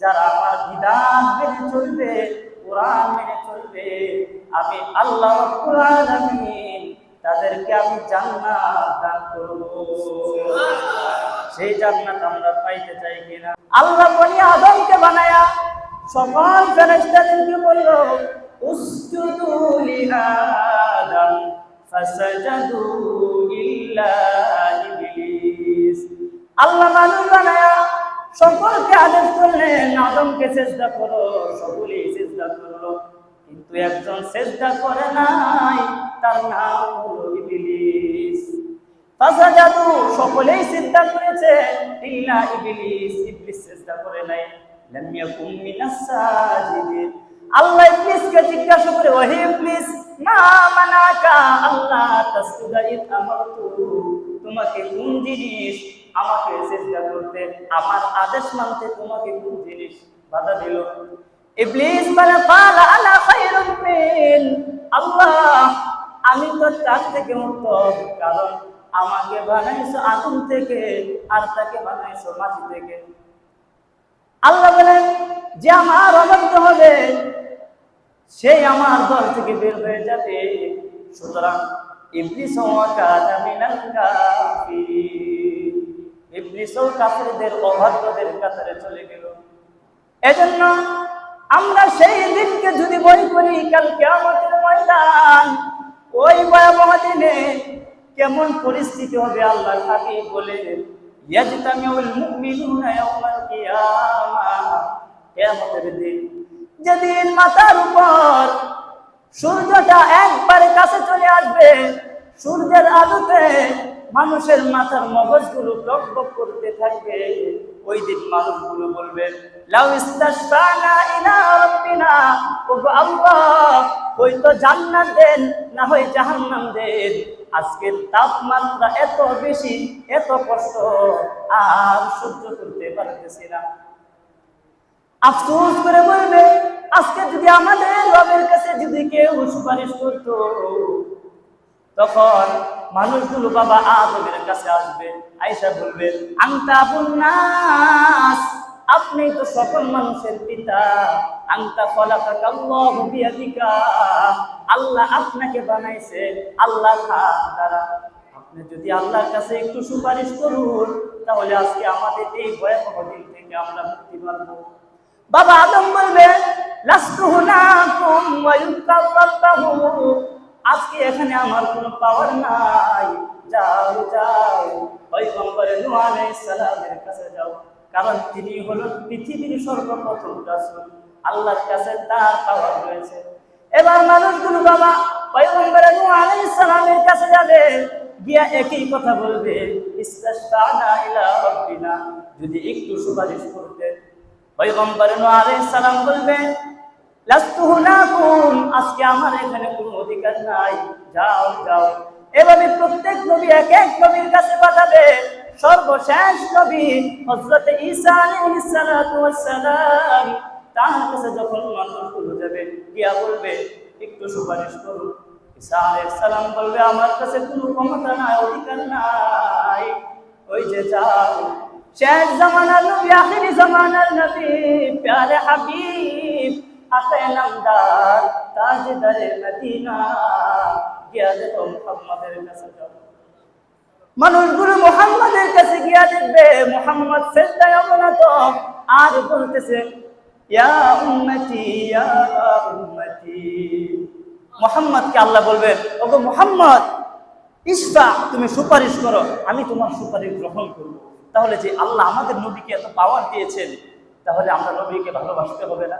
যারা আমার বিধান মেনে চলবে কোরআন মেনে চলবে আমি আল্লাহ রাব্বুল তাদেরকে আমি জান্নাত দান করব। সেই জান্নাত আমরা পাইতে চাই কিনা? আল্লাহ বনি আদমকে বানায়া সকল ফেরেশতাদেরকে বলল উসজুদু লি আদম ফাসাজাদু ইল্লা ইবলিস। আল্লাহ মানুষ বানায়া সকলকে আদেশ করলেন আদমকে চেষ্টা করো, সকলেই চেষ্টা করল। কিন্তু একজন চেষ্টা করে নাই, তার নাম হলো ইবলিস। ফাসাজাদু, সকলেই চিন্তা করেছে, ইল্লা ইবলিস ইবলিস চেষ্টা করে নাই। লাম ইয়াকুম মিনাস সাজিদিন। আল্লাহ ইবলিসকে জিজ্ঞাসা করে, ওহে ইবলিস, মা মানাকা? আল্লাহ তাসজুদা ইদ আমারতু। তোমাকে কোন জিনিস আমাকে চেষ্টা করতে, আমার আদেশ মানতে তোমাকে কোন জিনিস বাধা দিল? ইবলিস বলে, ফালা আলা খায়রুম মিন। আল্লাহ, আমি তো তার থেকে উত্তম কারণ আমাকে বানাইছো আগুন থেকে আর তাকে বানাইছো মাটি থেকে। আল্লাহ বলেন যে আমার অবাধ্য হবে সেই আমার দল থেকে বের হয়ে যাবে। সুতরাং ইবলিস কাদা মিনাল কাফিরিন ইবলিসও কাফিরদের অবাধ্যদের কাতারে চলে গেল। এজন্য আমরা সেই দিনকে যদি বই করি কালকে আমাদের ময়দান, ওই ভয়াবহ দিনে কেমন পরিস্থিতি হবে আল্লাহ হাবিব বলে ইয়াজতামিউল মুমিনুনা ইয়াউমাল কিয়ামাহ কিয়ামতের দিন। যেদিন মাথার উপর সূর্যটা একবারে কাছে চলে আসবে সূর্যের আলোতে মানুষের মাথার মগজগুলো টকবক করতে থাকবে ওই দিন মানুষগুলো বলবে, লাউ আল্লাহ, ওই তো দেন, না দেন। আজকের তাপমাত্রা এত বেশি, এত কষ্ট, আর আফসোস করে বলবে, আজকে যদি আমাদের রবের কাছে যদি কেউ সুপারিশ করতো তখন মানুষগুলো বাবা আদমের কাছে আসবে আইসা বলবে, আংতা নাস, আপনি তো সকল মানুষের পিতা। আংতা ফলাকাকা আল্লাহু আল্লাহ আপনাকে বানাইছে, আল্লাহ দ্বারা। আপনি যদি আল্লাহর কাছে একটু সুপারিশ করুন, তাহলে আজকে আমাদের এই ভয়াবহ দিন থেকে আমরা মুক্তি পাবো। বাবা আদম বলবে লাস্তু হুনাকুম আজকে এখানে আমার কোনো পাওয়ার নাই। যাও যাও। পয়গম্বরে নূহ আলাইহিস সালামের কাছে যাও। কারণ তিনি হলো পৃথিবীর সর্বপ্রথম রাসূল। আল্লাহর কাছে তার পাওয়ার রয়েছে। এবার মানুষগুলো বাবা, পয়গম্বরে নূহ আলাইহিস সালামের কাছে যাবে। গিয়া একই কথা বলবে, ইস্তাশফানা ইলা রাব্বিনা। যদি একটু সুপারিশ করতে। পয়গম্বর নূহ আলাইহিস সালাম বলবে লাস্তু হুনাকুম আজকে আমার এখানে কোনো অধিকার নাই, যাও যাও। এভাবে প্রত্যেক নবী এক এক নবীর কাছে পাঠাবে। সর্বশেষ নবী হযরত ঈসা আলাইহিস সালাতু ওয়াস সালাম তার কাছে যখন মানুষগুলো যাবে, গিয়া বলবে, একটু সুপারিশ করুন ঈসা আলাইহিস সালাম বলবে, আমার কাছে কোনো ক্ষমতা নাই, অধিকার নাই। ওই যে যাও। শেষ জামানার নবী, আখিরি জামানার নবী, প্যারে হাবিব আতে নামদার তাজদারে মদিনা গিয়া মুহাম্মাদের কাছে মানুষগুলো মুহাম্মাদের কাছে গিয়া দেখবে, মুহাম্মদ সেজদায় অবনত। আর বলতেছে, ইয়া উম্মতি ইয়া উম্মতি। মুহাম্মদকে আল্লাহ বলবেন ওগো মুহাম্মদ ইসফা তুমি সুপারিশ করো, আমি তোমার সুপারিশ গ্রহণ করব। তাহলে যে আল্লাহ আমাদের নবীকে এত পাওয়ার দিয়েছেন, তাহলে আমরা নবীকে ভালোবাসতে হবে না।